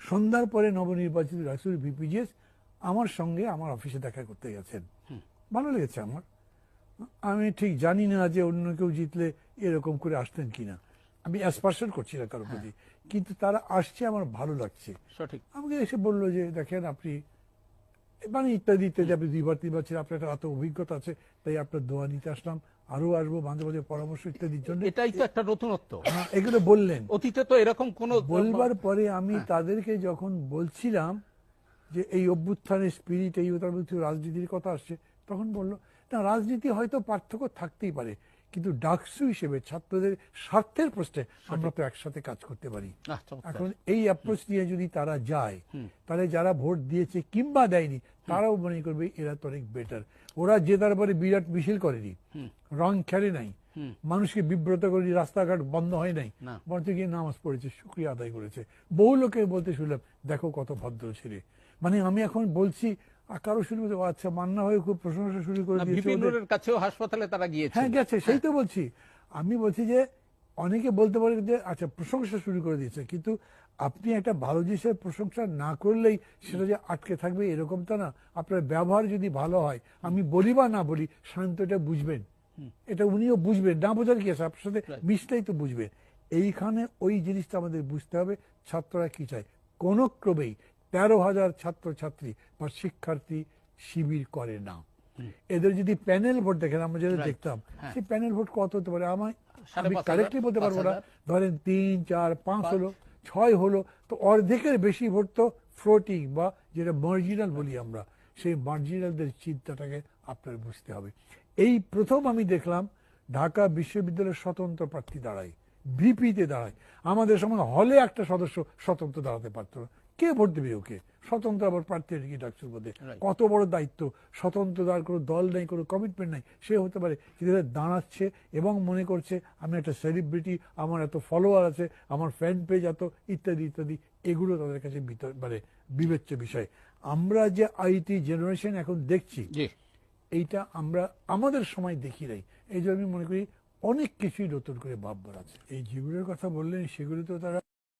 সন্ধ্যার পরে নবনির্বাচিত রাসুল ভিপিজিএস আমার সঙ্গে আমার অফিসে দেখা করতে গেছেন। ভালো লেগেছে আমার। আমি ঠিক জানি না যে অন্য কেউ জিতলে এরকম করে আসতেন কিনা। আমি অ্যাসপার্শন করছি না কারোর প্রতি। কিন্তু তারা আসছে আমার ভালো লাগছে। সঠিক। আমাকে এসে বলল যে দেখেন আপনি মানে ইত্যাদি ইত্যাদি আপনি দুইবার তিনবার ছিলেন আপনার একটা এত অভিজ্ঞতা আছে তাই আপনার দোয়া নিতে আসলাম। আরও আসব মাঝে পরামর্শ ইত্যাদির জন্য। এটাই তো একটা নতুনত্ব। হ্যাঁ, এগুলো বললেন। অতীতে তো এরকম কোন বলবার পরে আমি হ্যাঁ। তাদেরকে যখন বলছিলাম যে এই অভ্যুত্থানের স্পিরিট এই রাজনীতির কথা আসছে তখন বলল না রাজনীতি হয়তো পার্থক্য থাকতেই পারে। কিন্তু ডাকসু হিসেবে ছাত্রদের স্বার্থের প্রশ্নে আমরা তো একসাথে কাজ করতে পারি। এখন এই অ্যাপ্রোচ নিয়ে যদি তারা যায় তাহলে যারা ভোট দিয়েছে কিংবা দেয়নি তারাও মনে করবে এরা তো অনেক বেটার ওরা যে তারপরে বিরাট মিছিল করেনি রং খেলে নাই মানুষকে বিব্রত করেনি রাস্তাঘাট বন্ধ হয় নাই। বরঞ্চ গিয়ে নামাজ পড়েছে শুক্রিয়া আদায় করেছে। বহু লোকে বলতে শুনলাম দেখো কত ভদ্র ছেলে। মানে আমি এখন বলছি কারও শুনে আচ্ছা মান্না হয়ে খুব প্রশংসা শুরু করে না, দিয়েছে বিপিন ওদের। নুরের কাছেও হাসপাতালে তারা গিয়েছে হ্যাঁ গেছে সেই তো বলছি। আমি বলছি যে অনেকে বলতে পারে যে আচ্ছা প্রশংসা শুরু করে দিয়েছে কিন্তু আপনি একটা ভালো জিনিসের প্রশংসা না করলেই সেটা যে আটকে থাকবে এরকম তো না। আপনার ব্যবহার যদি ভালো হয় আমি বলি বা না বলি শান্ত এটা বুঝবেন এটা উনিও বুঝবেন না বোঝার কি আছে? আপনার সাথে মিশলেই তো বুঝবেন। এইখানে ওই জিনিসটা আমাদের বুঝতে হবে ছাত্ররা কি চায়? কোন ক্রমেই তেরো হাজার ছাত্র ছাত্রী বা শিক্ষার্থী শিবির করে না। এদের যদি প্যানেল ভোট দেখেন আমরা যেটা দেখতাম হ্যাঁ। সেই প্যানেল ভোট কত হতে পারে? আমার আমি কারেক্টলি বলতে পারব না। ধরেন তিন চার পাঁচ হলো ছয় হলো তো অর্ধেকের বেশি ভোট তো ফ্লোটিং বা যেটা মার্জিনাল বলি আমরা সেই মার্জিনালদের চিন্তাটাকে আপনার বুঝতে হবে। এই প্রথম আমি দেখলাম ঢাকা বিশ্ববিদ্যালয়ের স্বতন্ত্র প্রার্থী দাঁড়ায় ভিপিতে দাঁড়ায়। আমাদের সময় হলে একটা সদস্য স্বতন্ত্র দাঁড়াতে পারতো না। কে ভোট দেবে ওকে? স্বতন্ত্র আবার প্রার্থী কি ডাকসুর Right. কত বড় দায়িত্ব? স্বতন্ত্র তার কোনো দল নেই কোনো কমিটমেন্ট নাই। সে হতে পারে কিন্তু দাঁড়াচ্ছে এবং মনে করছে আমি একটা সেলিব্রিটি আমার এত ফলোয়ার আছে আমার ফ্যান পেজ এত ইত্যাদি ইত্যাদি। এগুলো তাদের কাছে মানে বিবেচ্য বিষয়। আমরা যে আইটি জেনারেশন এখন দেখছি এইটা আমরা আমাদের সময় দেখি নাই। এই জন্য আমি মনে করি অনেক কিছুই নতুন করে ভাববার আছে। এই যেগুলোর কথা বললেন সেগুলো তো তারা